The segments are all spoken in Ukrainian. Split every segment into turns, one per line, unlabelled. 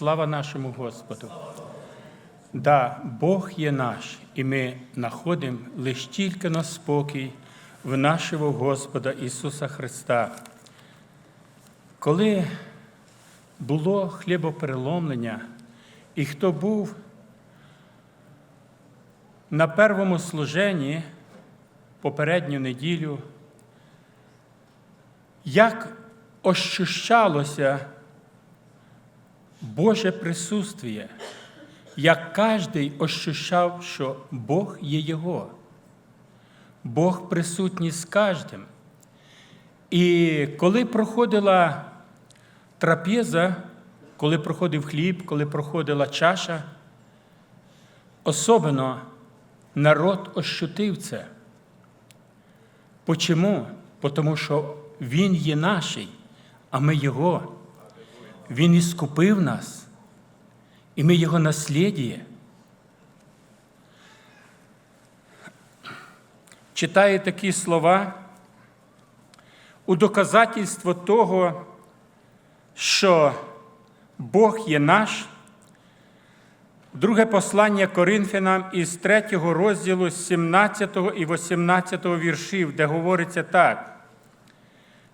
Слава нашому Господу! Да, Бог є наш, і ми знаходимо лише тільки на спокій в нашого Господа Ісуса Христа. Коли було хлібопереломлення, і хто був на первому служенні попередню неділю, як ощущалося Боже присутствие, як кожен ощущав, що Бог є Його. Бог присутній з кожним. І коли проходила трапеза, коли проходив хліб, коли проходила чаша, особливо народ ощутив це. Почому? Тому що Він є наший, а ми Його. Він іскупив нас, і ми Його наслідіє. Читає такі слова у доказательство того, що Бог є наш. Друге послання Коринфянам із 3 розділу з 17 і 18 віршів, де говориться так.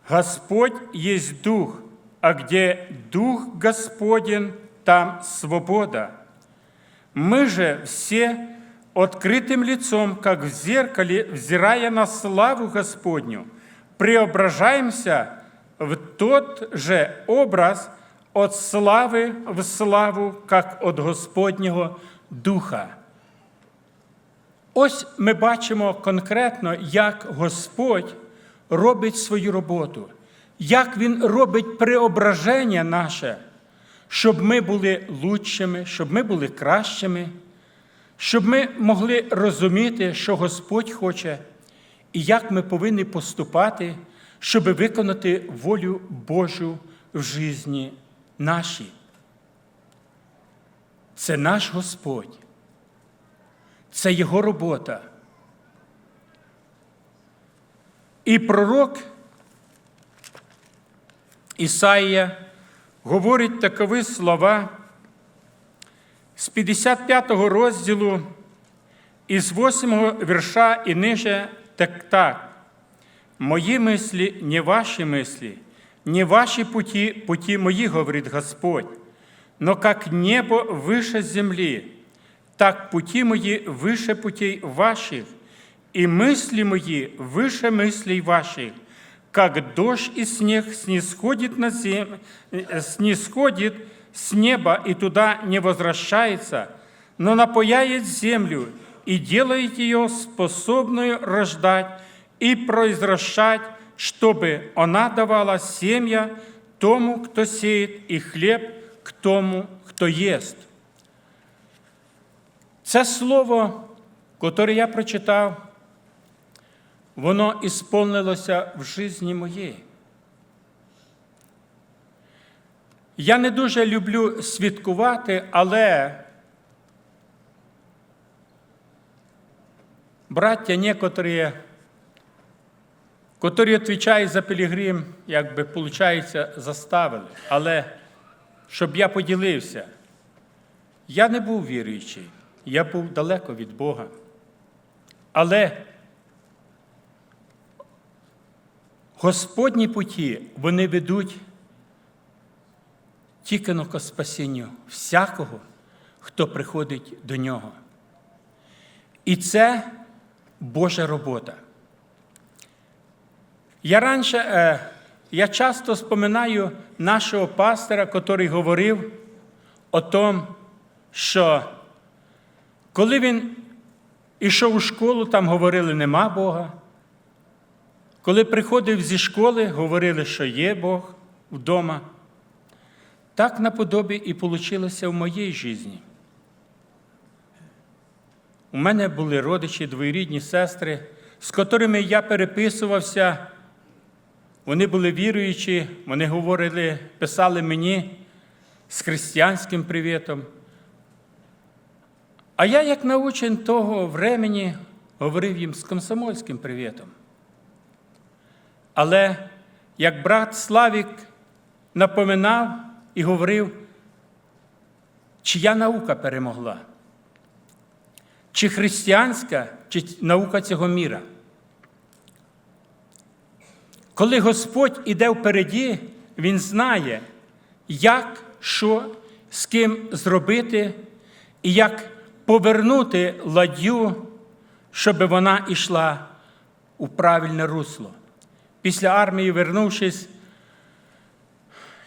Господь есть Дух, а где Дух Господень, там свобода. Мы же все открытым лицом, как в зеркале, взирая на славу Господню, преображаемся в тот же образ от слави в славу, как от Господнього Духа. Ось ми бачимо конкретно, як Господь робить свою роботу, як Він робить преображення наше, щоб ми були лучшими, щоб ми були кращими, щоб ми могли розуміти, що Господь хоче, і як ми повинні поступати, щоб виконати волю Божу в житті нашій. Це наш Господь, це Його робота. І пророк Ісаїя говорить такові слова з 55 розділу із 8 вірша і ниже так так. Мої мислі не ваші мислі, не ваші путі, путі мої, говорить Господь, но как небо выше земли, так пути мои выше путей ваших, и мысли мои выше мыслей ваших, как дождь и снег снисходит, на зем... э, снисходит с неба и туда не возвращается, но напояет землю и делает ее способную рождать и произращать, чтобы она давала семя тому, кто сеет, и хлеб к тому, хто єсть. Це слово, яке я прочитав, воно ісполнилося в житті моєї. Я не дуже люблю свідкувати, але браття некоторі, котрі відповідають за пілігрим, як би, виходить, заставили. Але щоб я поділився, я не був віруючий, я був далеко від Бога. Але Господні путі, вони ведуть тільки спасінню всякого, хто приходить до нього. І це Божа робота. Я раніше, е, я часто споминаю нашого пастора, який говорив о том, що коли він ішов у школу, там говорили, нема Бога. Коли приходив зі школи, говорили, що є Бог вдома. Так наподобі і вийшло в моїй житті. У мене були родичі, двоюрідні сестри, з котрими я переписувався. Вони були віруючі, вони говорили, писали мені з християнським привітом. А я, як научен того времени, говорив їм з комсомольським привітом. Але як брат Славік напоминав і говорив, чия наука перемогла? Чи християнська, чи наука цього міра? Коли Господь іде впереді, Він знає, як, що, з ким зробити і як повернути ладью, щоб вона йшла у правильне русло. Після армії, вернувшись,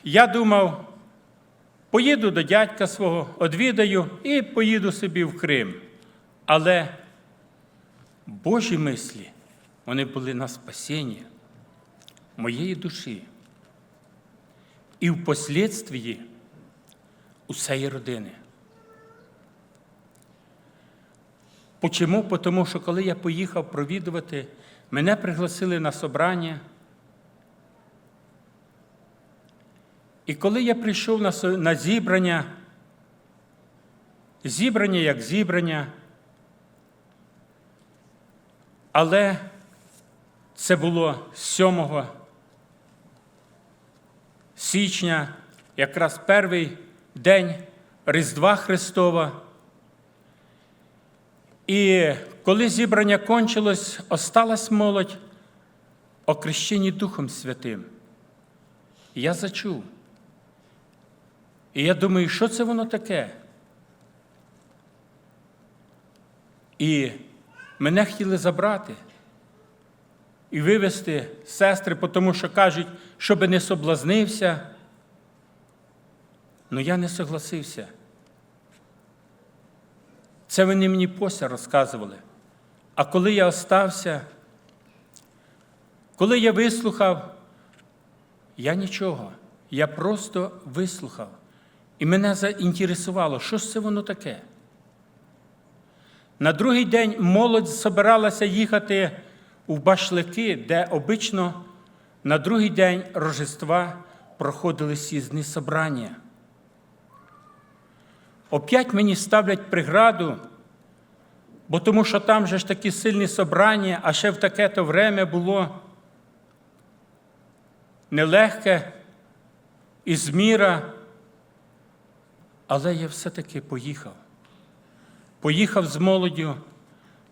я думав, поїду до дядька свого, одвідаю і поїду собі в Крим. Але Божі мислі, вони були на спасіння моєї душі і впоследствії усієї родини. Почому? Тому що коли я поїхав провідувати, мене пригласили на собрання. І коли я прийшов на, зібрання, зібрання як зібрання, але це було 7 січня, якраз перший день Різдва Христова. І коли зібрання кончилось, осталась молодь окрещені Духом Святим. Я зачув. І я думаю, що це воно таке? І мене хотіли забрати і вивезти сестри, тому що кажуть, щоби не соблазнився. Ну я не согласився. Це вони мені після розказували. А коли я остався, коли я вислухав, я нічого. Я просто вислухав. І мене заінтересувало, що ж це воно таке. На другий день молодь збиралася їхати у башлики, де обично на другий день Рождества проходили сізні собрання. Опять мені ставлять преграду, бо тому що там же ж такі сильні собрання, а ще в таке-то время було нелегке із міра. Але я все-таки поїхав. Поїхав з молоддю.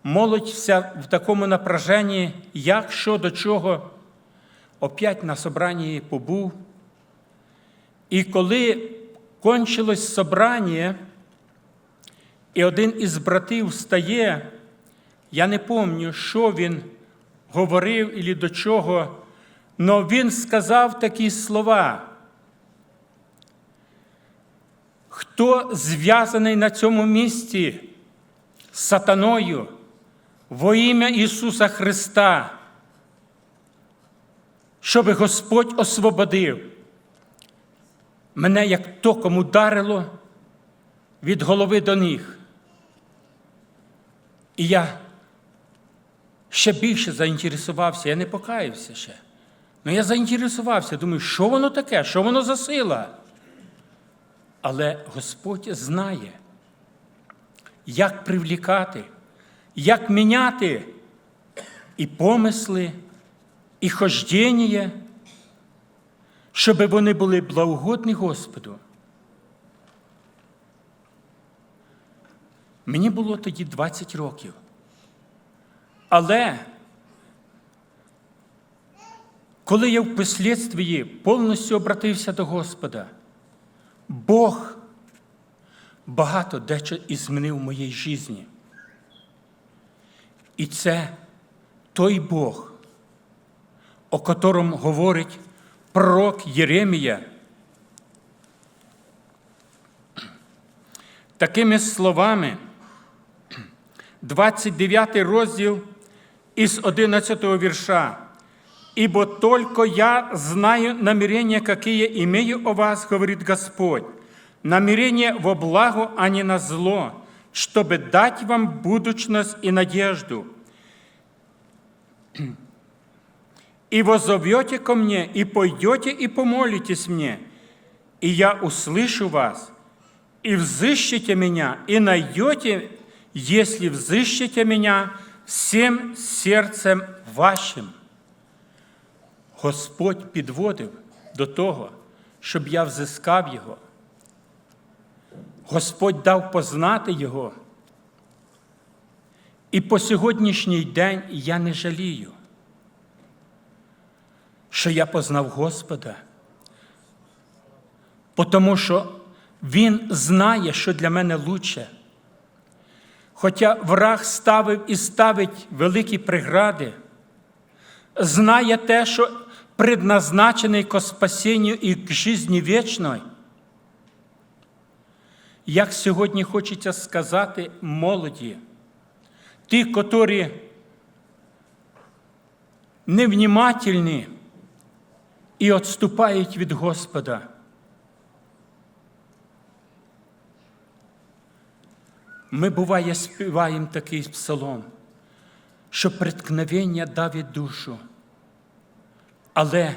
Молодь вся в такому напряженні, як що до чого. Опять на собранні побув. І коли кончилось собрання, і один із братів встає, я не пам'ятаю, що він говорив і до чого, але він сказав такі слова. Хто зв'язаний на цьому місці з сатаною во ім'я Ісуса Христа, щоб Господь освободив. Мене як током ударило від голови до ніг. І я ще більше заінтересувався, я не покаявся ще. Ну я заінтересувався, думаю, що воно таке, що воно за сила? Але Господь знає, як привлікати, як міняти і помисли, і хождення, щоб вони були благогодні Господу. Мені було тоді 20 років. Але коли я впоследствії повністю обратився до Господа, Бог багато дечо і змінив в моїй житті. І це той Бог, о котрому говорить пророк Єремія. Такими словами, 29 розділ із 11 вірша. Ибо только я знаю намерения, какие имею о вас, говорит Господь, намерения во благо, а не на зло, чтобы дать вам будущность и надежду. И возовете ко мне, и пойдете, и помолитесь мне, и я услышу вас, и взыщете меня, и найдете, если взыщете меня всем сердцем вашим. Господь підводив до того, щоб я взискав його. Господь дав познати Його. І по сьогоднішній день я не жалію, що я познав Господа, тому що Він знає, що для мене лучше. Хоча враг ставив і ставить великі прегради, знає те, що предназначений ко спасінню і к житті вічної. Як сьогодні хочеться сказати молоді, ті, котрі невнімательні і відступають від Господа. Ми, буває, співаємо такий псалом, що преткновення давить душу. Але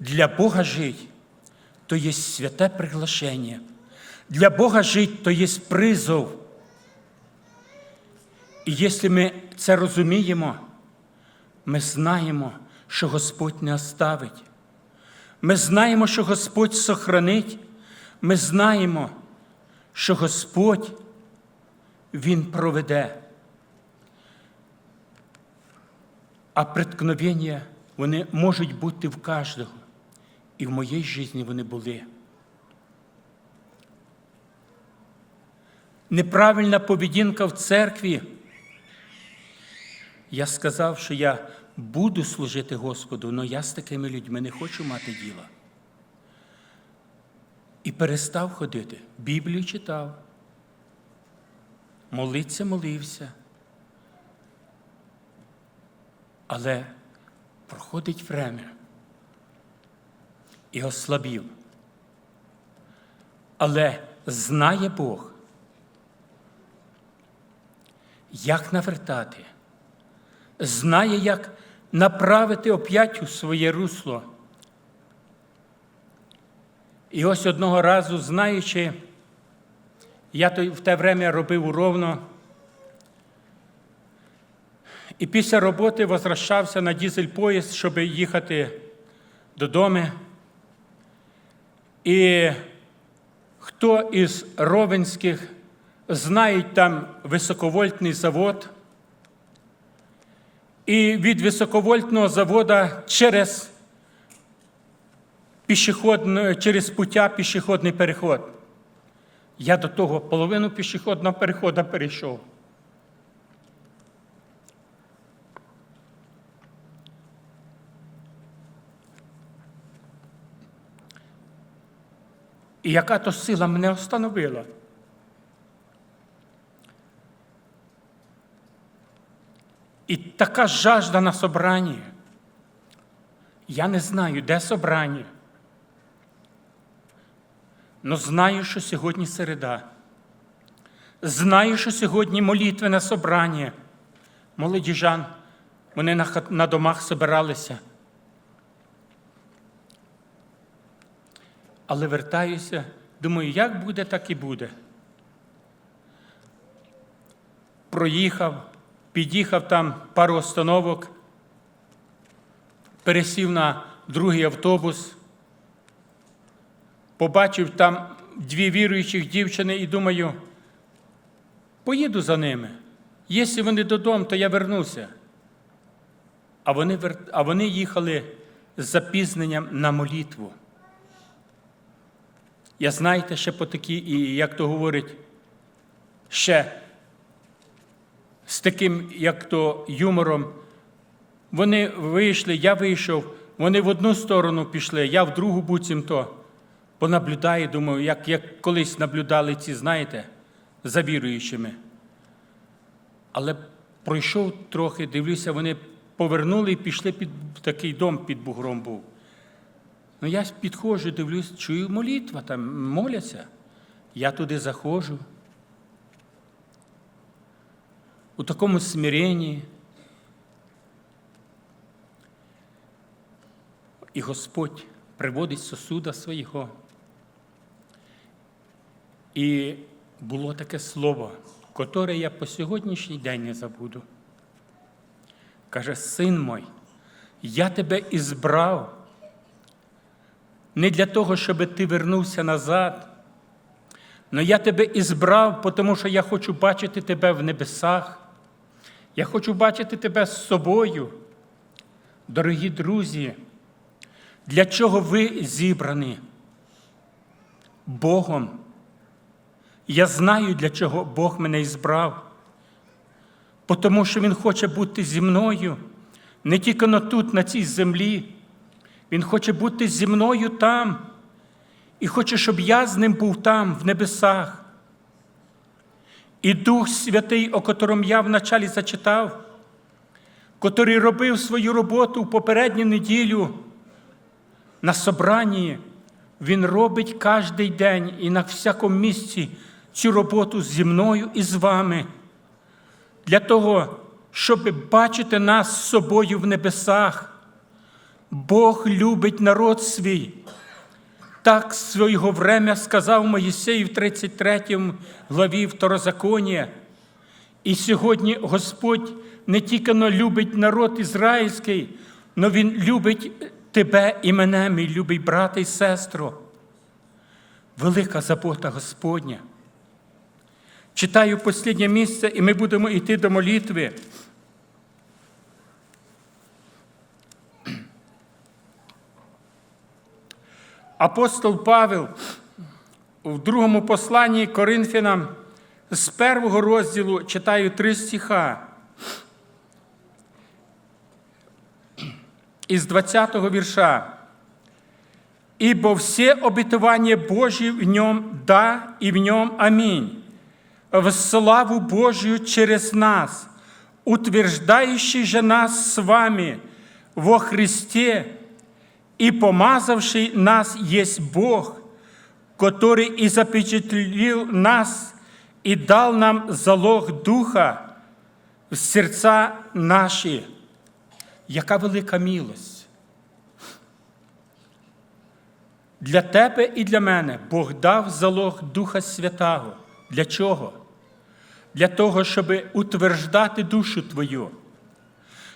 для Бога жить то є святе приглашення. Для Бога жить то є призов. І якщо ми це розуміємо, ми знаємо, що Господь не оставить. Ми знаємо, що Господь сохранить. Ми знаємо, що Господь Він проведе. А преткновення вони можуть бути в кожного. І в моїй житті вони були. Неправильна поведінка в церкві. Я сказав, що я буду служити Господу, але я з такими людьми не хочу мати діла. І перестав ходити. Біблію читав. Молиться, молився. Але проходить время і ослабів. Але знає Бог, як навертати, знає, як направити оп'ять у своє русло. І ось одного разу, знаючи, я в те время робив уровно, і після роботи возвращався на дізель поїзд, щоб їхати додому. І хто із ровенських знає там високовольтний завод, і від високовольтного завода через через пуття пішохідний переход. Я до того половину пішохідного переходу перейшов. І яка то сила мене остановила? І така жажда на собранні. Я не знаю, де собрання. Но знаю, що сьогодні середа. Знаю, що сьогодні молитвене собрання. Молодіжан, вони на, на домах собиралися. Але вертаюся, думаю, як буде, так і буде. Проїхав, під'їхав там пару остановок, пересів на другий автобус, побачив там дві віруючих дівчини і думаю, поїду за ними. Якщо вони додому, то я вернуся. А вони, а вони їхали з запізненням на молитву. Я знаєте, ще по такій, і як то говорить, ще з таким, як то юмором, вони вийшли, я вийшов, вони в одну сторону пішли, я в другу буцімто. Понаблюдаю, думаю, як як колись наблюдали ці, знаєте, за віруючими. Але пройшов трохи, дивлюся, вони повернули і пішли під такий дом під бугром був. Ну, я підходжу, дивлюсь, чую молитва, там моляться. Я туди заходжу. У такому смиренні. І Господь приводить сосуда свого. І було таке слово, котре я по сьогоднішній день не забуду. Каже, син мой, я тебе ізбрав не для того, щоб ти вернувся назад. Но я тебе ізбрав, тому що я хочу бачити тебе в небесах. Я хочу бачити тебе з собою. Дорогі друзі, для чого ви зібрані? Богом. Я знаю, для чого Бог мене ізбрав. Тому що Він хоче бути зі мною не тільки на тут, на цій землі. Він хоче бути зі мною там і хоче, щоб я з ним був там, в небесах. І Дух Святий, о котрому я вначалі зачитав, котрий робив свою роботу в попередню неділю на собранні, він робить кожний день і на всякому місці цю роботу зі мною і з вами, для того, щоб бачити нас з собою в небесах. Бог любить народ свій. Так свого время сказав Моїсей в 33 главі Второзаконія. І сьогодні Господь не тільки любить народ ізраїльський, але Він любить тебе і мене, мій любий брате і сестро. Велика забота Господня. Читаю останнє місце, і ми будемо йти до молитви. Апостол Павел в другому посланні Коринфянам з першого розділу читаю три стиха. Із 20-го вірша. «Ибо все обетования Божьи в нем да и в нем аминь, в славу Божию через нас, утверждающий же нас с вами во Христе, и помазавший нас есть Бог, который и запечатлил нас и дал нам залог Духа в серця наші. Яка велика милость. Для тебе і для мене Бог дав залог Духа Святого. Для чого? Для того, щоб утверждати душу твою,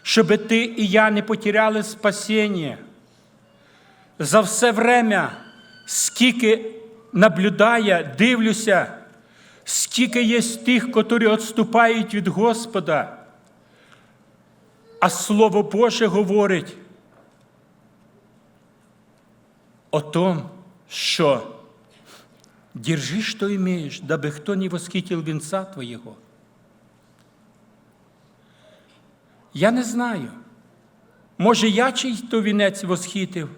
щоб ти і я не потеряли спасіння. За все время, скільки наблюдає, дивлюся, скільки є тих, котрі відступають від Господа. А Слово Боже говорить о том, що держи, що имеешь, дабы хто не восхитил венца твоєго. Я не знаю. Може, я чий-то вінець восхитив,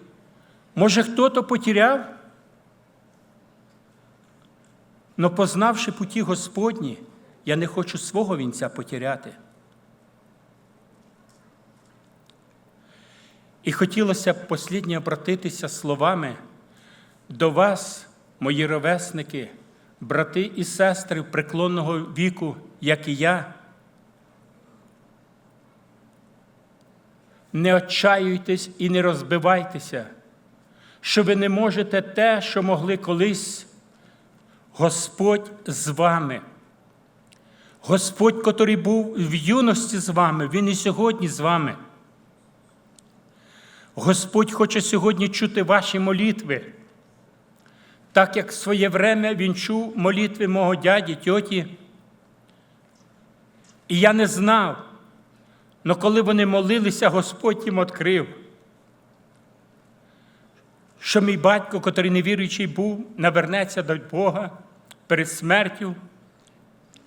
може, хто-то потеряв, но познавши путі Господні, я не хочу свого вінця потеряти. І хотілося б посліднє обратитися словами до вас, мої ровесники, брати і сестри преклонного віку, як і я. Не отчаюйтесь і не розбивайтеся, що ви не можете те, що могли колись. Господь з вами. Господь, котрий був в юності з вами, Він і сьогодні з вами. Господь хоче сьогодні чути ваші молитви, так як в своє время Він чув молитви мого дяді, тьоті. І я не знав, але коли вони молилися, Господь їм відкрив, що мій батько, котрий невіруючий був, навернеться до Бога перед смертю,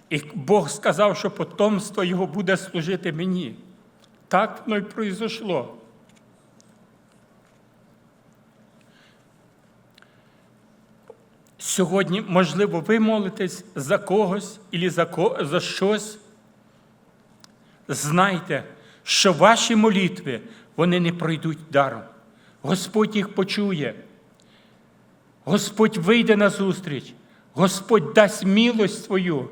і Бог сказав, що потомство його буде служити мені. Так воно й пройшло. Сьогодні, можливо, ви молитесь за когось і за, ко... за щось. Знайте, що ваші молитви вони не пройдуть даром. Господь їх почує. Господь вийде на зустріч, Господь дасть милость свою,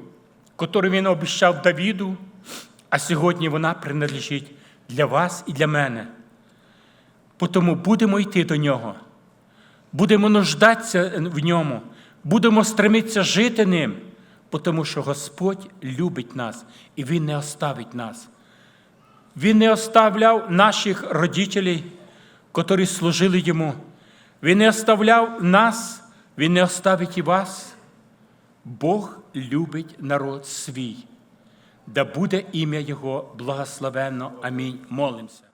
яку Він обіцяв Давіду, а сьогодні вона принадлежить для вас і для мене. Тому будемо йти до нього, будемо нуждатися в ньому, будемо стремитися жити ним, тому що Господь любить нас і Він не оставить нас. Він не оставляв наших родителей, котрі служили йому. Він не оставляв нас, Він не оставить і вас. Бог любить народ свій. Да буде ім'я Його благословенно. Амінь. Молимося.